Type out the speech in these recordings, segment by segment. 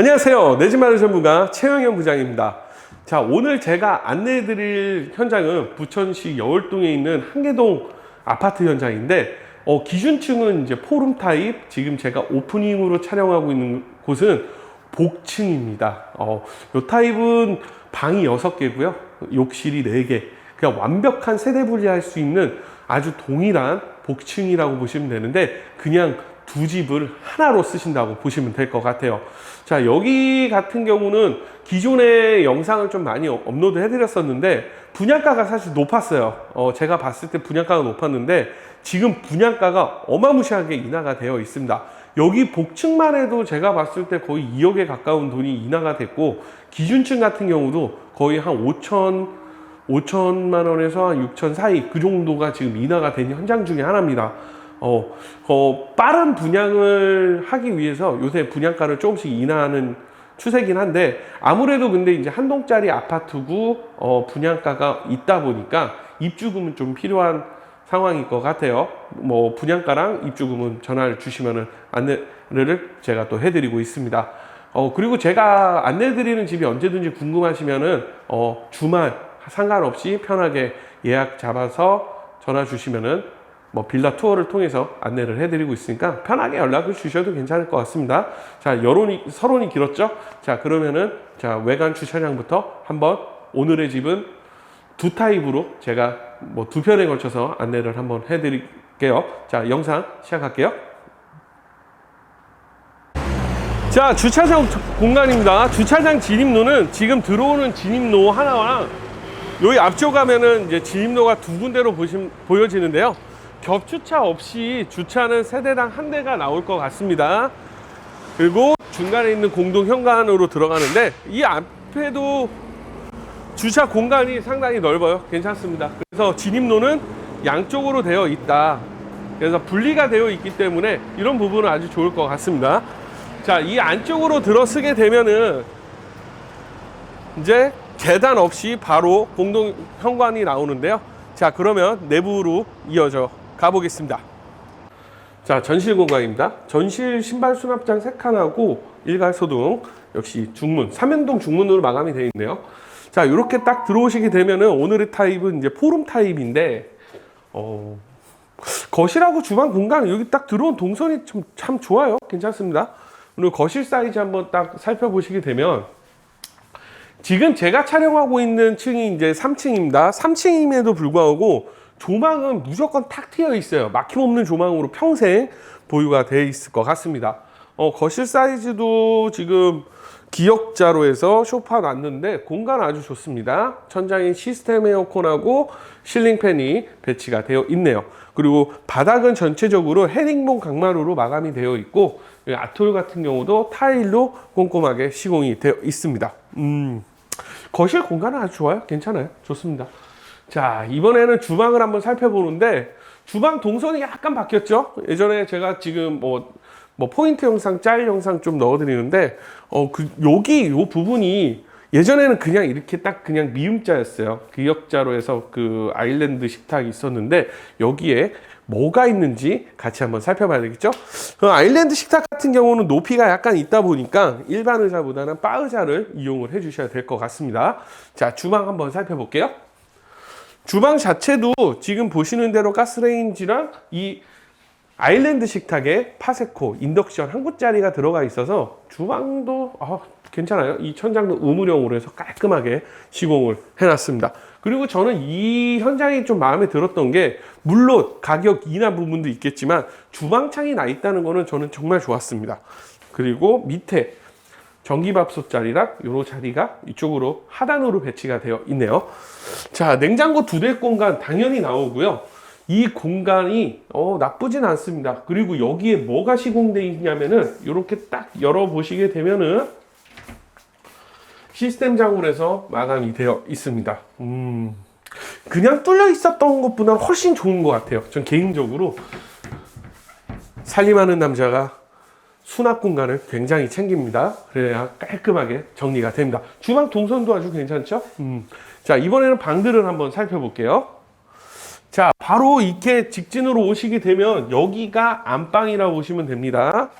안녕하세요. 내 집 마련 전문가 최영현 부장입니다. 자, 오늘 제가 안내해 드릴 현장은 부천시 여월동에 있는 한계동 아파트 현장인데, 어, 기준층은 이제 포룸 타입, 지금 제가 오프닝으로 촬영하고 있는 곳은 복층입니다. 어, 요 타입은 방이 6개고요. 욕실이 4개. 그냥 완벽한 세대 분리할 수 있는 아주 동일한 복층이라고 보시면 되는데, 그냥 두 집을 하나로 쓰신다고 보시면 될 것 같아요. 자, 여기 같은 경우는 기존에 영상을 좀 많이 업로드 해드렸었는데, 분양가가 사실 높았어요. 어, 제가 봤을 때 분양가가 높았는데, 지금 분양가가 어마무시하게 인하가 되어 있습니다. 여기 복층만 해도 제가 봤을 때 거의 2억에 가까운 돈이 인하가 됐고, 기준층 같은 경우도 거의 한 5천, 5천만 원에서 한 6천 사이 그 정도가 지금 인하가 된 현장 중에 하나입니다. 어, 어, 빠른 분양을 하기 위해서 요새 분양가를 조금씩 인하하는 추세긴 한데 아무래도 근데 이제 한 동짜리 아파트고 어, 분양가가 있다 보니까 입주금은 좀 필요한 상황일 것 같아요. 뭐 분양가랑 입주금은 전화를 주시면은 안내를 제가 또 해드리고 있습니다. 어, 그리고 제가 안내드리는 집이 언제든지 궁금하시면은 어, 주말 상관없이 편하게 예약 잡아서 전화 주시면은 뭐 빌라 투어를 통해서 안내를 해드리고 있으니까 편하게 연락을 주셔도 괜찮을 것 같습니다. 자, 여론이 서론이 길었죠? 자, 그러면은 자 외관 주차장부터 한번 오늘의 집은 두 타입으로 제가 뭐 두 편에 걸쳐서 안내를 한번 해드릴게요. 자, 영상 시작할게요. 자, 주차장 공간입니다. 주차장 진입로는 지금 들어오는 진입로 하나랑 여기 앞쪽 가면은 이제 진입로가 두 군데로 보심, 보여지는데요. 겹주차 없이 주차는 세대당 한 대가 나올 것 같습니다. 그리고 중간에 있는 공동 현관으로 들어가는데 이 앞에도 주차 공간이 상당히 넓어요. 괜찮습니다. 그래서 진입로는 양쪽으로 되어 있다. 그래서 분리가 되어 있기 때문에 이런 부분은 아주 좋을 것 같습니다. 자, 이 안쪽으로 들어서게 되면은 이제 계단 없이 바로 공동 현관이 나오는데요. 자, 그러면 내부로 이어져 가보겠습니다. 자, 전실 공간입니다. 전실 신발 수납장 3칸하고 일괄 소등, 역시 중문, 삼연동 중문으로 마감이 되어 있네요. 자, 이렇게 딱 들어오시게 되면은 오늘의 타입은 이제 포룸 타입인데, 어, 거실하고 주방 공간 여기 딱 들어온 동선이 참, 참 좋아요. 괜찮습니다. 오늘 거실 사이즈 한번 딱 살펴보시게 되면 지금 제가 촬영하고 있는 층이 이제 3층입니다. 3층임에도 불구하고 조망은 무조건 탁 트여 있어요. 막힘없는 조망으로 평생 보유가 돼 있을 것 같습니다. 어, 거실 사이즈도 지금 기역자로 해서 쇼파 놨는데 공간 아주 좋습니다. 천장에 시스템 에어컨하고 실링팬이 배치가 되어 있네요. 그리고 바닥은 전체적으로 헤링봉 강마루로 마감이 되어 있고 아톨 같은 경우도 타일로 꼼꼼하게 시공이 되어 있습니다. 음, 거실 공간은 아주 좋아요. 괜찮아요. 좋습니다. 자, 이번에는 주방을 한번 살펴보는데 주방 동선이 약간 바뀌었죠? 예전에 제가 지금 뭐, 뭐 포인트 영상, 짤 영상 좀 넣어 드리는데 어, 그, 여기 요 부분이 예전에는 그냥 이렇게 딱 그냥 미음자였어요. 기역자로 해서 그 아일랜드 식탁이 있었는데 여기에 뭐가 있는지 같이 한번 살펴봐야 되겠죠? 그 아일랜드 식탁 같은 경우는 높이가 약간 있다 보니까 일반 의자보다는 바 의자를 이용을 해 주셔야 될 것 같습니다. 자, 주방 한번 살펴볼게요. 주방 자체도 지금 보시는 대로 가스레인지랑 이 아일랜드 식탁에 파세코, 인덕션 한 곳짜리가 들어가 있어서 주방도 아, 괜찮아요. 이 천장도 우물형으로 해서 깔끔하게 시공을 해놨습니다. 그리고 저는 이 현장이 좀 마음에 들었던 게 물론 가격 인하 부분도 있겠지만 주방창이 나 있다는 거는 저는 정말 좋았습니다. 그리고 밑에 전기밥솥 자리랑 요런 자리가 이쪽으로 하단으로 배치가 되어 있네요. 자, 냉장고 두 대 공간 당연히 나오고요. 이 공간이 어, 나쁘진 않습니다. 그리고 여기에 뭐가 시공되어 있냐면은 이렇게 딱 열어 보시게 되면은 시스템 해서 마감이 되어 있습니다. 음, 그냥 뚫려 있었던 것보다 훨씬 좋은 것 같아요. 전 개인적으로 살림하는 남자가 수납 공간을 굉장히 챙깁니다. 그래야 깔끔하게 정리가 됩니다. 주방 동선도 아주 괜찮죠? 음. 자, 이번에는 방들을 한번 살펴볼게요. 자, 바로 이렇게 직진으로 오시게 되면 여기가 안방이라고 보시면 됩니다.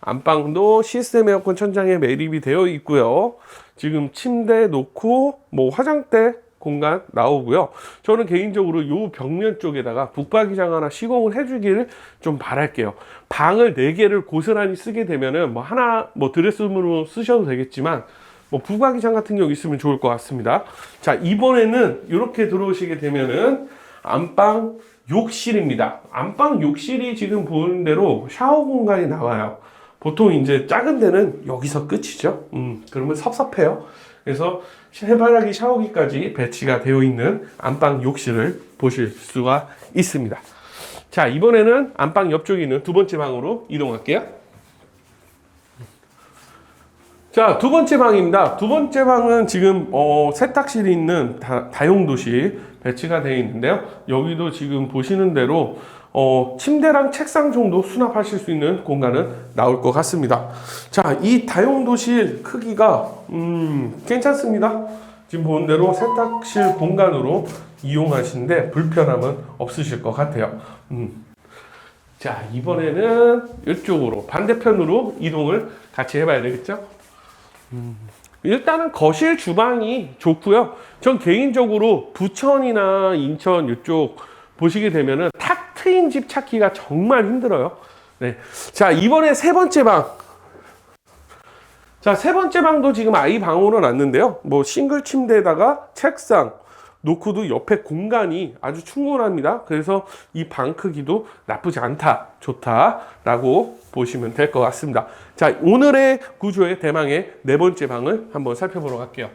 안방도 시스템 에어컨 천장에 매립이 되어 있고요. 지금 침대 놓고 뭐 화장대 공간 나오고요. 저는 개인적으로 요 벽면 쪽에다가 북박이장 하나 시공을 해주기를 좀 바랄게요. 방을 네 개를 고스란히 쓰게 되면은 뭐 하나 뭐 드레스룸으로 쓰셔도 되겠지만 뭐 북박이장 같은 경우 있으면 좋을 것 같습니다. 자 이번에는 이렇게 들어오시게 되면은 안방 욕실입니다. 안방 욕실이 지금 보는 대로 샤워 공간이 나와요. 보통 이제 작은 데는 여기서 끝이죠. 음, 그러면 섭섭해요. 그래서 해바라기 샤워기까지 배치가 되어 있는 안방 욕실을 보실 수가 있습니다. 자, 이번에는 안방 옆쪽에 있는 두 번째 방으로 이동할게요. 자, 두 번째 방입니다. 두 번째 방은 지금 어, 세탁실이 있는 다, 다용도실 배치가 되어 있는데요. 여기도 지금 보시는 대로 어, 침대랑 책상 정도 수납하실 수 있는 공간은 나올 것 같습니다. 자, 이 다용도실 크기가 음, 괜찮습니다. 지금 보는 대로 세탁실 공간으로 이용하시는데 불편함은 없으실 것 같아요. 음. 자, 이번에는 이쪽으로 반대편으로 이동을 같이 해봐야 되겠죠? 일단은 거실 주방이 좋고요. 전 개인적으로 부천이나 인천 이쪽 보시게 되면은 탁 트인 집 찾기가 정말 힘들어요. 네. 자, 이번에 세 번째 방. 자, 세 번째 방도 지금 아이 방으로 놨는데요. 뭐 싱글 침대에다가 책상 놓고도 옆에 공간이 아주 충분합니다. 그래서 이 방 크기도 나쁘지 않다, 좋다라고 보시면 될 것 같습니다. 자, 오늘의 구조의 대망의 네 번째 방을 한번 살펴보러 갈게요.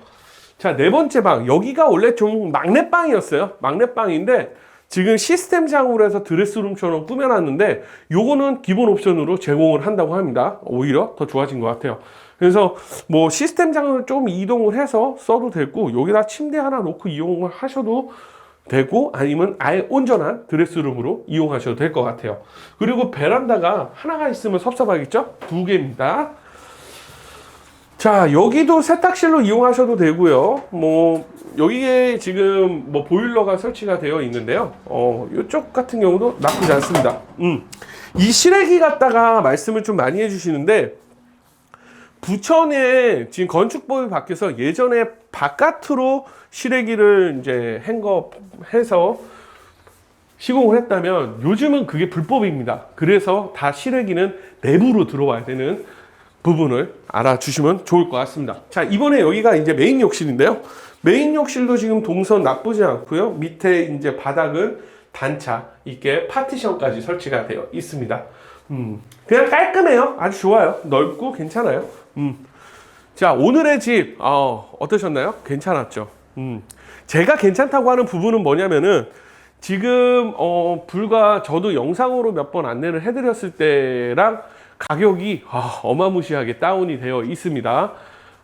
자, 네 번째 방. 여기가 원래 좀 막내방이었어요. 막내방인데 지금 시스템장으로 해서 드레스룸처럼 꾸며놨는데 요거는 기본 옵션으로 제공을 한다고 합니다. 오히려 더 좋아진 것 같아요. 그래서 뭐 시스템장을 좀 이동을 해서 써도 되고 여기다 침대 하나 놓고 이용을 하셔도 되고 아니면 아예 온전한 드레스룸으로 이용하셔도 될 것 같아요. 그리고 베란다가 하나가 있으면 섭섭하겠죠? 두 개입니다. 자, 여기도 세탁실로 이용하셔도 되고요. 뭐 여기에 지금 뭐 보일러가 설치가 되어 있는데요. 어, 이쪽 같은 경우도 나쁘지 않습니다. 음. 이 실외기 갖다가 말씀을 좀 많이 해주시는데 부천에 지금 건축법이 바뀌어서 예전에 바깥으로 실외기를 이제 행거해서 시공을 했다면 요즘은 그게 불법입니다. 그래서 다 실외기는 내부로 들어와야 되는 부분을 알아주시면 좋을 것 같습니다. 자, 이번에 여기가 이제 메인 욕실인데요. 메인 욕실도 지금 동선 나쁘지 않고요. 밑에 이제 바닥은 단차 있게 파티션까지 설치가 되어 있습니다. 음, 그냥 깔끔해요. 아주 좋아요. 넓고 괜찮아요. 음. 자, 오늘의 집, 어, 어떠셨나요? 괜찮았죠? 음. 제가 괜찮다고 하는 부분은 뭐냐면은 지금, 어, 불과 저도 영상으로 몇 번 안내를 해드렸을 때랑 가격이 아, 어마무시하게 다운이 되어 있습니다.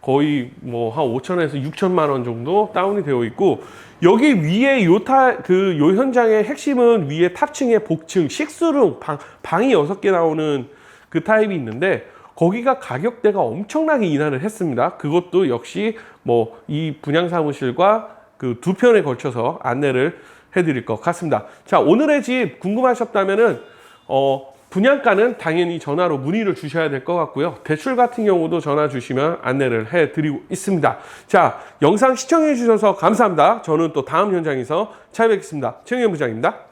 거의 뭐 한 5천에서 6천만 원 정도 다운이 되어 있고 여기 위에 요타 그요 현장의 핵심은 위에 탑층에 복층 식수룸 방 방이 6개 나오는 그 타입이 있는데 거기가 가격대가 엄청나게 인하를 했습니다. 그것도 역시 뭐 이 분양 사무실과 그 두 편에 걸쳐서 안내를 해드릴 것 같습니다. 자 오늘의 집 궁금하셨다면은 어 분양가는 당연히 전화로 문의를 주셔야 될 것 같고요. 대출 같은 경우도 전화 주시면 안내를 해드리고 있습니다. 자, 영상 시청해 주셔서 감사합니다. 저는 또 다음 현장에서 찾아뵙겠습니다. 최영현 부장입니다.